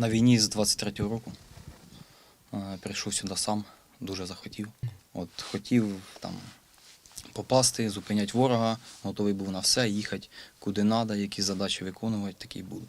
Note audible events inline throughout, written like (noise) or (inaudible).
На війні з 23-го року е, прийшов сюди сам, дуже захотів. От хотів там попасти, зупиняти ворога, готовий був на все, їхати куди треба, які задачі виконувати, такий буду.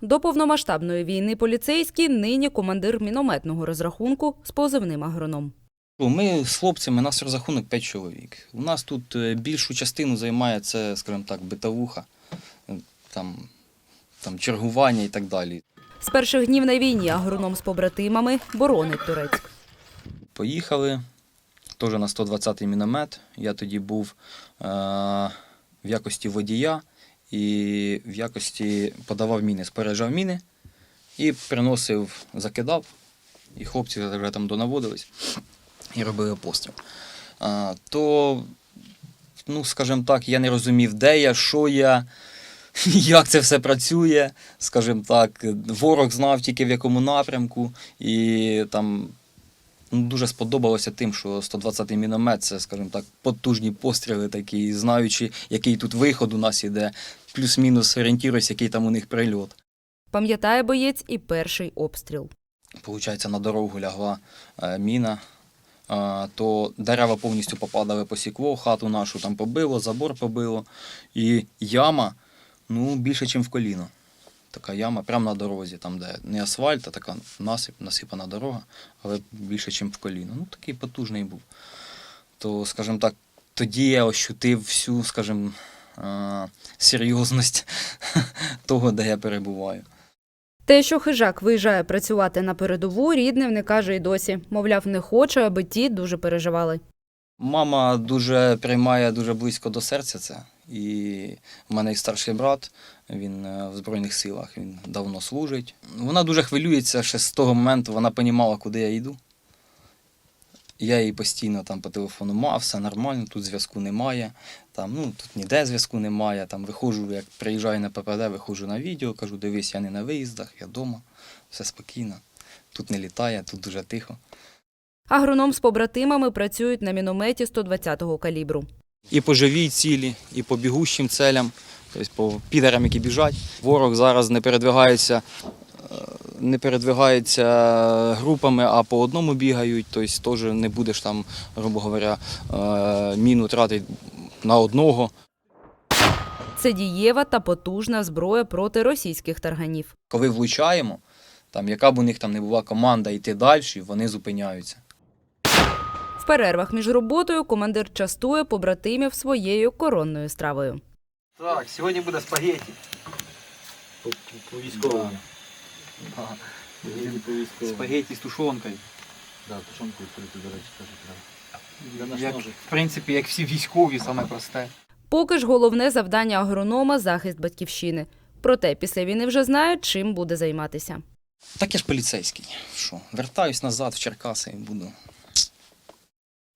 До повномасштабної війни поліцейський нині командир мінометного розрахунку з позивним агроном. Ну, Ми з хлопцями, нас розрахунок 5 чоловік. У нас тут е, більшу частину займає це, скажімо так, битовуха, е, там, там чергування і так далі. З перших днів на війні агроном з побратимами боронить Турецьк. Поїхали, теж на 120-й міномет. Я тоді був е- в якості водія і в якості подавав міни, споряджав міни і приносив, закидав. І хлопці вже там донаводились і робили постріл. А, то, ну, скажімо так, я не розумів, де я, що я, (laughs) як це все працює. Скажімо так, ворог знав тільки в якому напрямку, і там ну, дуже сподобалося тим, що 120-й міномет це, скажімо так, потужні постріли такі, знаючи, який тут виход у нас іде, плюс-мінус орієнтіруюсь, який там у них прильот. Пам'ятає боєць і перший обстріл. Получається, на дорогу лягла е, міна, то дерева повністю попадали по сікло, хату нашу там побило, забор побило. І яма ну, більше, ніж в коліно. Така яма прямо на дорозі, там, де не асфальт, а така насип, насипана дорога, але більше, ніж в коліно. Ну, такий потужний був. То, скажімо так, тоді я ощутив всю, скажімо, серйозність (laughs) того, де я перебуваю. Те, що хижак виїжджає працювати на передову, рідним не каже й досі. Мовляв, не хоче, аби ті дуже переживали. Мама дуже приймає дуже близько до серця це. І в мене і старший брат, він е, в Збройних силах, він давно служить. Вона дуже хвилюється ще з того моменту, вона розуміла, куди я йду. Я їй постійно там по телефону мав, все нормально, тут зв'язку немає. Там, ну, тут ніде зв'язку немає. Там виходжу, як приїжджаю на ППД, виходжу на відео, кажу, дивись, я не на виїздах, я вдома, все спокійно. Тут не літає, тут дуже тихо. Агроном з побратимами працюють на мінометі 120-го калібру. І по живій цілі, і по бігущим целям, тобто по підерам, які біжать. Ворог зараз не передвигається, е, не передвигається групами, а по одному бігають. Тобто теж не будеш там, грубо говоря, е, міну тратити на одного. Це дієва та потужна зброя проти російських тарганів. Коли влучаємо, там, яка б у них там не була команда йти далі, вони зупиняються. В перервах між роботою командир частує побратимів своєю коронною стравою. Так, сьогодні буде спагетті. По, по військовому. Спагетті з тушонкою. Да, тушонку відкрити, до речі, теж треба. Як, в принципі, як всі військові, саме просте. Поки ж головне завдання агронома захист батьківщини. Проте після війни вже знають, чим буде займатися. Так я ж поліцейський. Що? Вертаюсь назад в Черкаси і буду.